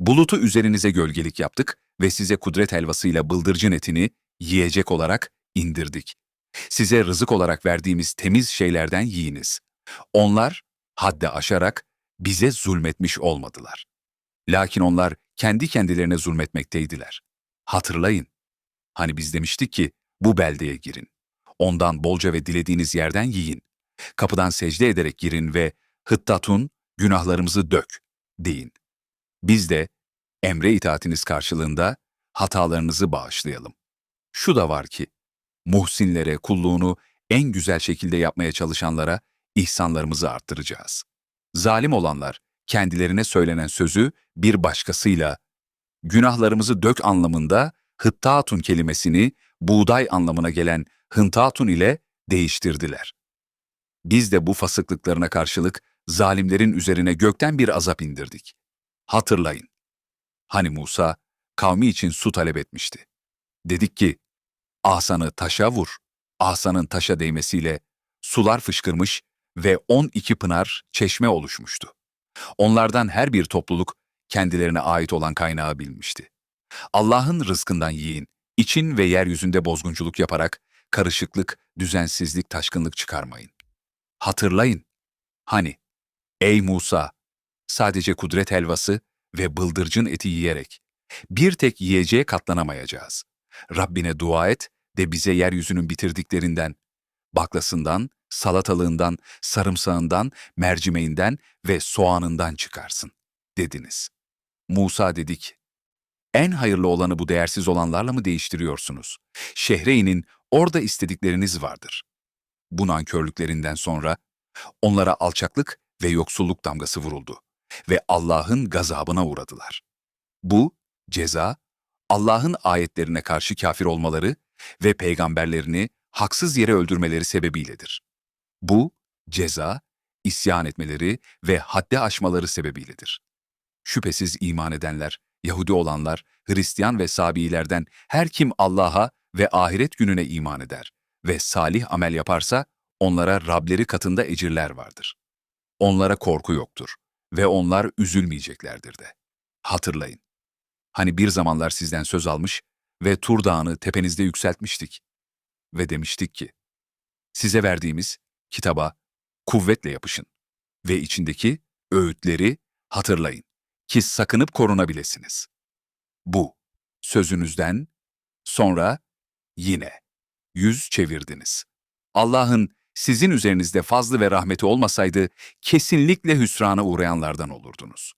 Bulutu üzerinize gölgelik yaptık ve size kudret helvasıyla bıldırcın etini yiyecek olarak indirdik. Size rızık olarak verdiğimiz temiz şeylerden yiyiniz. Onlar haddi aşarak bize zulmetmiş olmadılar. Lakin onlar kendi kendilerine zulmetmekteydiler. Hatırlayın. Hani biz demiştik ki bu beldeye girin. Ondan bolca ve dilediğiniz yerden yiyin. Kapıdan secde ederek girin ve hıttatun günahlarımızı dök deyin. Biz de emre itaatiniz karşılığında hatalarınızı bağışlayalım. Şu da var ki, muhsinlere kulluğunu en güzel şekilde yapmaya çalışanlara ihsanlarımızı arttıracağız. Zalim olanlar kendilerine söylenen sözü bir başkasıyla, günahlarımızı dök anlamında hıttatun kelimesini buğday anlamına gelen hıntatun ile değiştirdiler. Biz de bu fasıklıklarına karşılık zalimlerin üzerine gökten bir azap indirdik. Hatırlayın. Hani Musa kavmi için su talep etmişti. Dedik ki, asanı taşa vur. Asanın taşa değmesiyle sular fışkırmış ve 12 pınar çeşme oluşmuştu. Onlardan her bir topluluk kendilerine ait olan kaynağı bilmişti. Allah'ın rızkından yiyin, için ve yeryüzünde bozgunculuk yaparak karışıklık, düzensizlik, taşkınlık çıkarmayın. Hatırlayın. Hani, ey Musa, sadece kudret helvası ve bıldırcın eti yiyerek bir tek yiyeceğe katlanamayacağız. Rabbine dua et de bize yeryüzünün bitirdiklerinden, baklasından, salatalığından, sarımsağından, mercimeğinden ve soğanından çıkarsın, dediniz. Musa dedik, en hayırlı olanı bu değersiz olanlarla mı değiştiriyorsunuz? Şehre inin, orada istedikleriniz vardır. Bu nankörlüklerinden sonra onlara alçaklık ve yoksulluk damgası vuruldu ve Allah'ın gazabına uğradılar. Bu ceza, Allah'ın ayetlerine karşı kafir olmaları ve peygamberlerini haksız yere öldürmeleri sebebiyledir. Bu ceza, isyan etmeleri ve haddi aşmaları sebebiyledir. Şüphesiz iman edenler, Yahudi olanlar, Hristiyan ve Sabiilerden her kim Allah'a ve ahiret gününe iman eder ve salih amel yaparsa onlara Rableri katında ecirler vardır. Onlara korku yoktur ve onlar üzülmeyeceklerdir de. Hatırlayın. Hani bir zamanlar sizden söz almış ve Tur Dağı'nı tepenizde yükseltmiştik. Ve demiştik ki, size verdiğimiz kitaba kuvvetle yapışın ve içindeki öğütleri hatırlayın ki sakınıp korunabilirsiniz. Bu sözünüzden sonra yine yüz çevirdiniz. Allah'ın sizin üzerinizde fazlı ve rahmeti olmasaydı kesinlikle hüsrana uğrayanlardan olurdunuz.